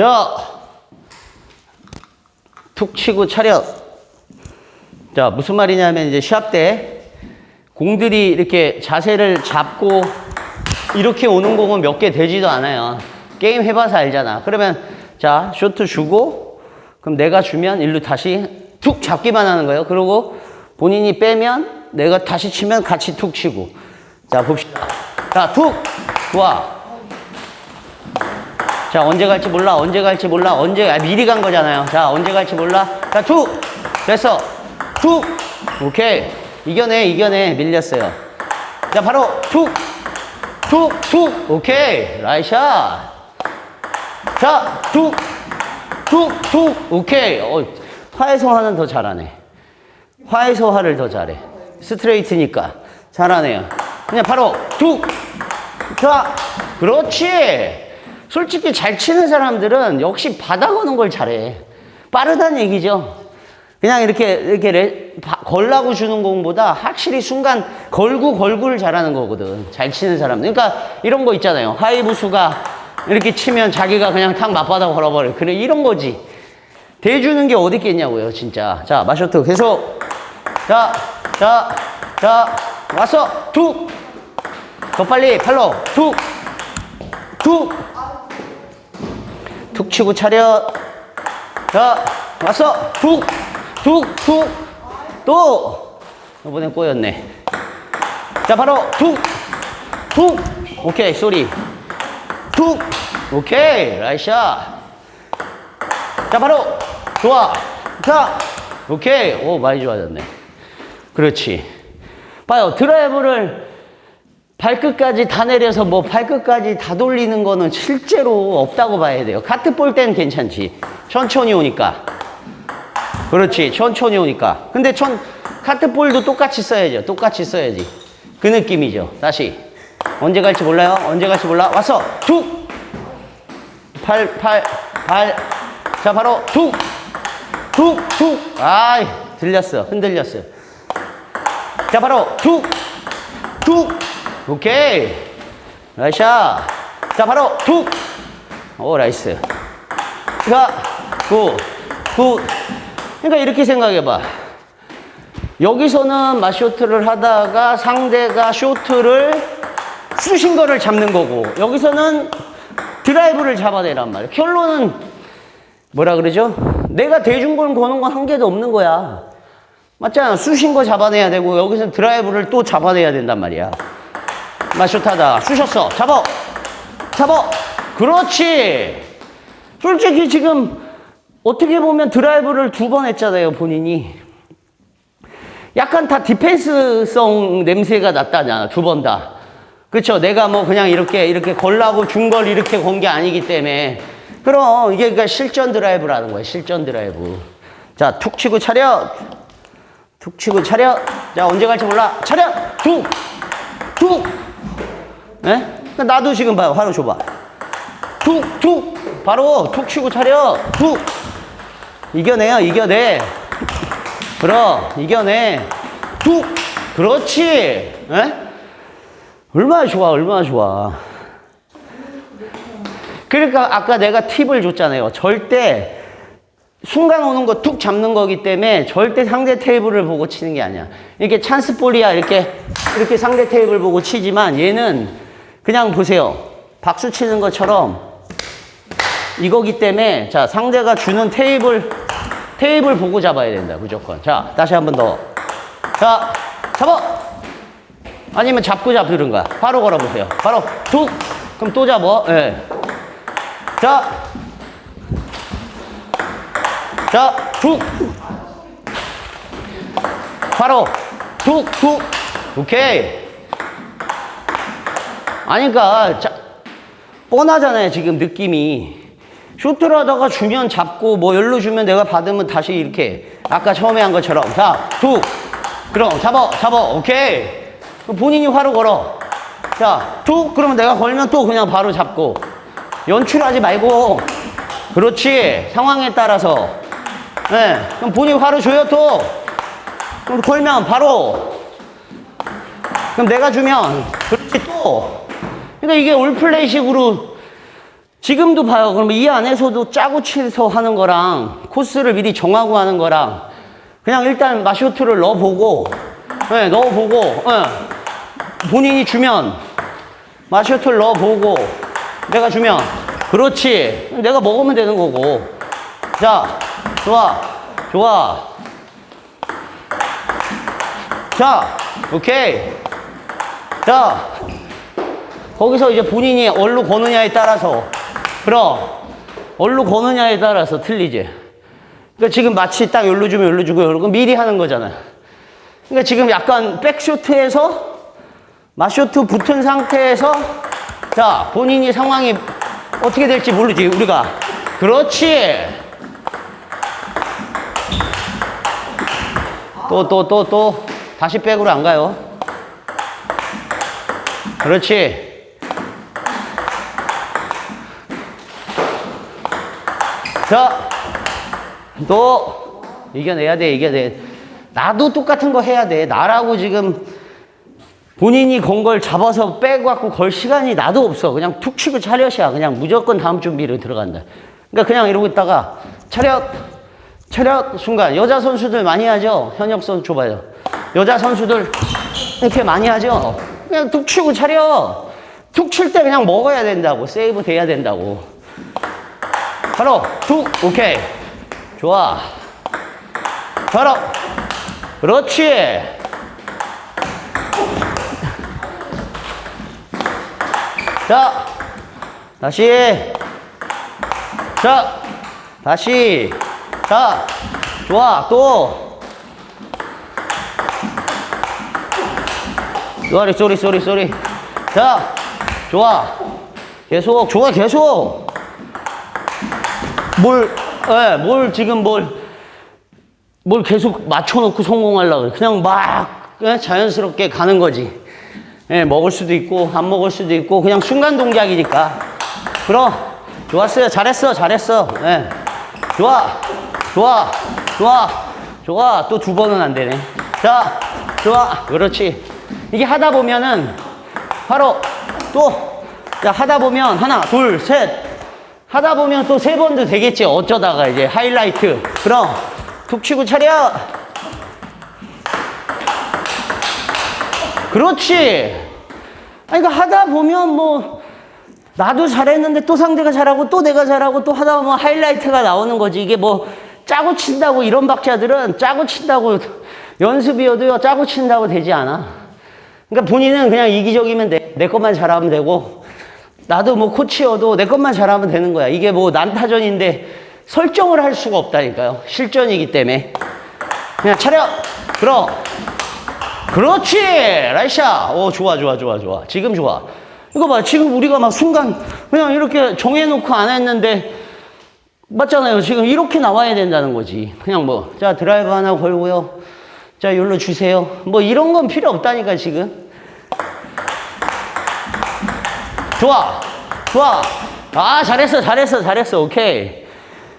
자, 툭 치고 차렷. 자, 무슨 말이냐면 이제 시합 때 공들이 이렇게 자세를 잡고 이렇게 오는 공은 몇 개 되지도 않아요. 게임 해봐서 알잖아. 그러면 자, 쇼트 주고 그럼 내가 주면 일로 다시 툭 잡기만 하는 거예요. 그리고 본인이 빼면 내가 다시 치면 같이 툭 치고. 자, 봅시다. 자, 툭! 좋아. 자, 언제 갈지 몰라, 언제 갈지 몰라, 언제, 아, 미리 간 거잖아요. 자, 언제 갈지 몰라. 자, 툭! 됐어. 툭! 오케이. 이겨내, 이겨내. 밀렸어요. 자, 바로 툭! 툭! 툭! 오케이. 라이샷. 자, 툭! 툭! 툭! 오케이. 어, 화에서 화는 더 잘하네. 화에서 화를 더 잘해. 스트레이트니까. 잘하네요. 그냥 바로 툭! 자, 그렇지. 솔직히 잘 치는 사람들은 역시 받아 거는 걸 잘해. 빠르다는 얘기죠. 그냥 이렇게, 이렇게 레, 바, 걸라고 주는 공보다 확실히 순간 걸고 걸고를 잘하는 거거든. 잘 치는 사람. 그러니까 이런 거 있잖아요. 하이브수가 이렇게 치면 자기가 그냥 탁 맞바닥 걸어버려. 그래, 이런 거지. 대주는 게 어디 있겠냐고요, 진짜. 자, 마셔트 계속. 자, 자, 자, 왔어. 툭. 더 빨리, 팔로. 툭. 툭. 툭 치고 차렷. 자, 왔어. 툭. 툭, 툭. 또. 이번에 꼬였네. 자, 바로 툭. 툭. 오케이, 쏘리. 툭. 오케이, 라이샷. 자, 바로. 좋아. 자. 오케이. 오, 많이 좋아졌네. 그렇지. 봐요. 드라이브를 발끝까지 다 내려서 뭐 발끝까지 다 돌리는 거는 실제로 없다고 봐야 돼요. 카트 볼 땐 괜찮지. 천천히 오니까. 그렇지. 천천히 오니까. 근데 천, 카트 볼도 똑같이 써야죠. 똑같이 써야지. 그 느낌이죠. 다시. 언제 갈지 몰라요? 언제 갈지 몰라? 왔어. 툭! 팔, 팔, 발. 자, 바로 툭! 툭! 툭! 아이, 들렸어. 흔들렸어요. 자, 바로 툭! 툭! 오케이. 라이샤. 자, 바로 툭! 오, 라이스. 자, 굿. 굿. 그러니까 이렇게 생각해봐. 여기서는 마쇼트를 하다가 상대가 쇼트를 쑤신 거를 잡는 거고, 여기서는 드라이브를 잡아내란 말이야. 결론은 뭐라 그러죠? 내가 대중권 거는 건 한 개도 없는 거야. 맞잖아. 쑤신 거 잡아내야 되고, 여기서 드라이브를 또 잡아내야 된단 말이야. 마쇼타다. 쑤셨어. 잡어. 잡어. 그렇지. 솔직히 지금 어떻게 보면 드라이브를 두 번 했잖아요, 본인이. 약간 다 디펜스성 냄새가 났다잖아, 두 번 다. 그쵸? 내가 뭐 그냥 이렇게, 이렇게 걸라고 준 걸 이렇게 건 게 아니기 때문에. 그럼 이게 그러니까 실전 드라이브라는 거야, 실전 드라이브. 자, 툭 치고 차렷. 툭 치고 차렷. 자, 언제 갈지 몰라. 차렷! 툭! 툭! 예? 나도 지금 봐요. 화로 줘봐. 툭! 툭! 바로 툭 치고 차렷. 툭! 이겨내요, 이겨내. 그럼, 이겨내. 툭! 그렇지. 예? 얼마나 좋아, 얼마나 좋아. 그러니까 아까 내가 팁을 줬잖아요. 절대 순간 오는 거 툭 잡는 거기 때문에 절대 상대 테이블을 보고 치는 게 아니야. 이렇게 찬스 볼이야. 이렇게, 이렇게 상대 테이블 보고 치지만 얘는 그냥 보세요. 박수 치는 것처럼 이거기 때문에 자, 상대가 주는 테이블, 테이블 보고 잡아야 된다. 무조건. 자, 다시 한 번 더. 자, 잡아! 아니면 잡고 잡든가. 바로 걸어 보세요. 바로 툭! 그럼 또 잡어. 예. 자, 자, 툭. 바로 툭, 툭. 오케이. 아니, 그니까, 자, 뻔하잖아요, 지금 느낌이. 쇼트를 하다가 주면 잡고, 뭐, 열로 주면 내가 받으면 다시 이렇게, 아까 처음에 한 것처럼. 자, 툭. 그럼, 잡아, 잡아. 오케이. 본인이 화로 걸어. 자, 툭. 그러면 내가 걸면 또 그냥 바로 잡고. 연출하지 말고. 그렇지. 상황에 따라서. 네. 그럼 본인 화로 줘요, 또. 그럼 걸면 바로. 그럼 내가 주면. 그렇지, 또. 그러니까 이게 올플레이식으로 지금도 봐요. 그러면 이 안에서도 짜고 치서 하는 거랑 코스를 미리 정하고 하는 거랑 그냥 일단 마쇼트를 넣어보고, 네, 넣어보고, 네. 본인이 주면 마쇼트를 넣어보고 내가 주면 그렇지. 내가 먹으면 되는 거고. 자, 좋아, 좋아. 자, 오케이. 자, 거기서 이제 본인이 얼로 거느냐에 따라서, 그럼, 얼로 거느냐에 따라서 틀리지. 그러니까 지금 마치 딱 열로 주면 열로 주고 열로 미리 하는 거잖아. 그러니까 지금 약간 백쇼트에서 마쇼트 붙은 상태에서 자 본인이 상황이 어떻게 될지 모르지 우리가 그렇지 또 또 또또 다시 백으로 안 가요 그렇지 자또 이겨내야 돼 이겨내 나도 똑같은 거 해야 돼 나라고 지금 본인이 건 걸 잡아서 빼고 갖고 걸 시간이 나도 없어. 그냥 툭 치고 차렷이야. 그냥 무조건 다음 준비로 들어간다. 그러니까 그냥 이러고 있다가 차렷, 차렷 순간 여자 선수들 많이 하죠. 현역 선수 줘봐요. 여자 선수들 이렇게 많이 하죠. 그냥 툭 치고 차렷. 툭칠 때 그냥 먹어야 된다고. 세이브 돼야 된다고. 바로 툭 오케이 좋아 바로 그렇지 자, 다시. 자, 다시. 자, 좋아, 또. 쏘리, 쏘리, 쏘리, 쏘리. 자, 좋아. 계속, 좋아, 계속. 뭘, 예, 뭘 지금 뭘, 뭘 계속 맞춰놓고 성공하려고. 그냥 막, 예, 자연스럽게 가는 거지. 예, 먹을 수도 있고 안 먹을 수도 있고 그냥 순간 동작이니까. 그럼 좋았어요. 잘했어. 잘했어. 예. 좋아. 좋아. 좋아. 좋아. 또 두 번은 안 되네. 자. 좋아. 그렇지. 이게 하다 보면은 바로 또 자, 하다 보면 하나, 둘, 셋. 하다 보면 또 세 번도 되겠지. 어쩌다가 이제 하이라이트. 그럼 툭 치고 차려. 그렇지. 아니, 그러니까 하다 보면 뭐, 나도 잘했는데 또 상대가 잘하고 또 내가 잘하고 또 하다 보면 하이라이트가 나오는 거지. 이게 뭐, 짜고 친다고 이런 박자들은 짜고 친다고 연습이어도요, 짜고 친다고 되지 않아. 그러니까 본인은 그냥 이기적이면 내, 내 것만 잘하면 되고, 나도 뭐 코치여도 내 것만 잘하면 되는 거야. 이게 뭐 난타전인데 설정을 할 수가 없다니까요. 실전이기 때문에. 그냥 차려! 들어! 그렇지! 라이샤! 오, 좋아, 좋아, 좋아, 좋아. 지금 좋아. 이거 봐. 지금 우리가 막 순간 그냥 이렇게 정해놓고 안 했는데, 맞잖아요. 지금 이렇게 나와야 된다는 거지. 그냥 뭐, 자, 드라이브 하나 걸고요. 자, 여기로 주세요. 뭐 이런 건 필요 없다니까, 지금. 좋아. 좋아. 아, 잘했어, 잘했어, 잘했어. 오케이.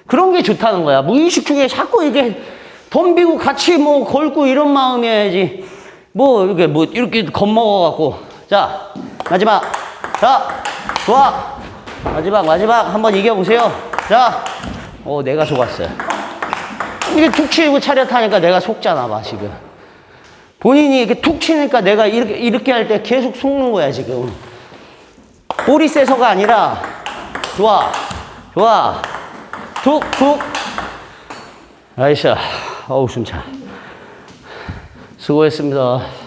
그런 게 좋다는 거야. 무의식 중에 자꾸 이게 덤비고 같이 뭐 걸고 이런 마음이어야지. 뭐, 이렇게 뭐, 이렇게 겁먹어갖고. 자, 마지막. 자, 좋아. 마지막, 마지막. 한번 이겨보세요. 자, 어, 내가 속았어요. 이게 툭 치고 차렷하니까 내가 속잖아, 봐, 지금. 본인이 이렇게 툭 치니까 내가 이렇게, 이렇게 할 때 계속 속는 거야, 지금. 볼이 세서가 아니라, 좋아, 좋아, 툭, 툭. 아이샤, 어우, 숨차. 수고했습니다.